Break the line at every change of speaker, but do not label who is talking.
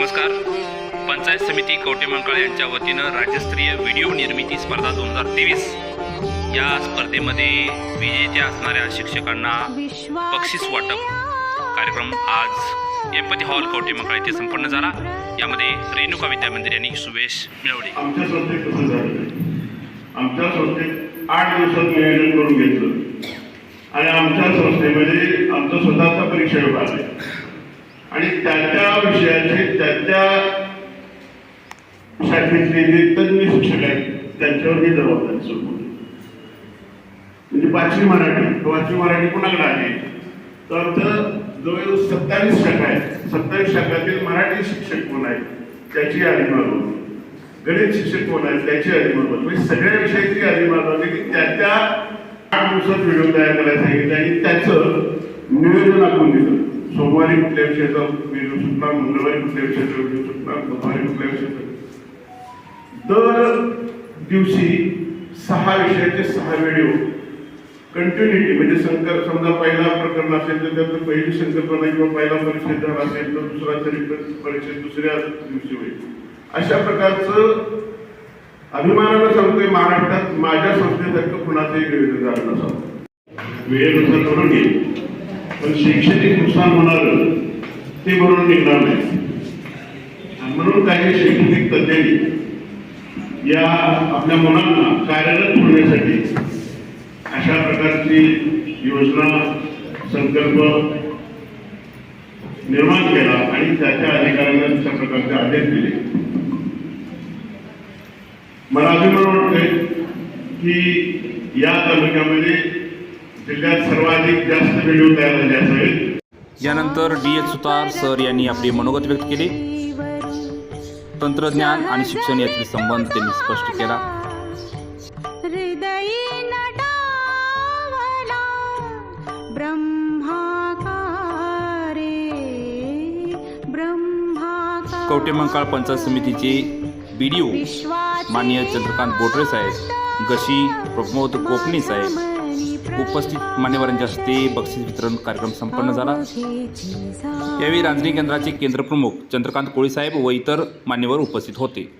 नमस्कार. पंचायत समिती कवटेमंकाळ यांच्या वतीनं राज्यस्तरीय व्हिडिओ निर्मिती स्पर्धा दोन हजार तेवीस. या स्पर्धेमध्ये विजेत्या असणाऱ्या शिक्षकांना बक्षीस वाटप कार्यक्रम आज एम्पती हॉल कवटेमंकाळ येथे संपन्न झाला. यामध्ये रेणुका विद्यामंदिर यांनी सुवेश मिळवले.
आमच्या संस्थेत आठ दिवसात नियोजन करून घेतलं. आणि आमच्या संस्थेमध्ये आमचा स्वतःचा परीक्षा विभाग आहे. आणि त्या त्या विषयाचे त्या त्या शाखेतले जे तज्ञ शिक्षक आहेत त्यांच्यावरही जबाबदारी सोडवली म्हणजे पाचवी मराठी पाचवी मराठी कुणाकडे आहे? तर जवळजवळ सत्तावीस शाखा आहेत. सत्तावीस शाखातील मराठी शिक्षक कोण आहेत त्याची यादी मागवली. गणित शिक्षक कोण आहेत त्याची यादी मागवली. म्हणजे सगळ्या विषयाची यादी मागवली की त्या त्या आठ दिवसात व्हिडिओ तयार करायला सांगितलं आणि त्याचं नियोजन आखून दिलं. सोमवारी कुठल्या विषयाचा व्हिडिओ सुटणार मंगळवारी कुठल्या विषयाचा व्हिडिओ सुटणार बुधवारी कुठल्या विषयाचा? दर दिवशी सहा विषयाचे सहा व्हिडिओ. कंटिन्युटी म्हणजे संकल्प समजा पहिला प्रकरण असेल तर त्यात पहिली संकल्पना किंवा पहिला परिषद झाला असेल तर दुसरा तरी परिषद दुसऱ्या दिवशी होईल. अशा प्रकारचं अभिमानानं सांगतोय महाराष्ट्रात माझ्या संस्थेसारखं कुणाचंही निवेदन झालं नसावं. वेळेनुसार करून घेईल. पण शैक्षणिक नुकसान होणार ते भरून निघणार नाही. म्हणून काही शैक्षणिक तज्ज्ञांनी या आपल्या मुलांना कार्यरत होण्यासाठी अशा प्रकारची योजना संकल्प निर्माण केला आणि त्याच्या अधिकाऱ्यांना अशा प्रकारचे आदेश दिले. मला अभिमान वाटतंय की या तालुक्यामध्ये जिल्ह्यात सर्वाधिक जास्त व्हिडिओ तयार झाले असावेत
यानंतर डी एच सुतार सर यांनी आपले मनोगत व्यक्त केले. तंत्रज्ञान आणि शिक्षण यातील संबंध त्यांनी स्पष्ट केला. कवटेमंकाळ पंचायत समितीचे बी डी ओ माननीय चंद्रकांत बोटरे साहेब गशी प्रमोद कोकणी साहेब उपस्थित मान्यवरांच्या हस्ते बक्षीस वितरण कार्यक्रम संपन्न झाला. यावेळी रांजणी केंद्राचे केंद्रप्रमुख चंद्रकांत कोळीसाहेब व इतर मान्यवर उपस्थित होते.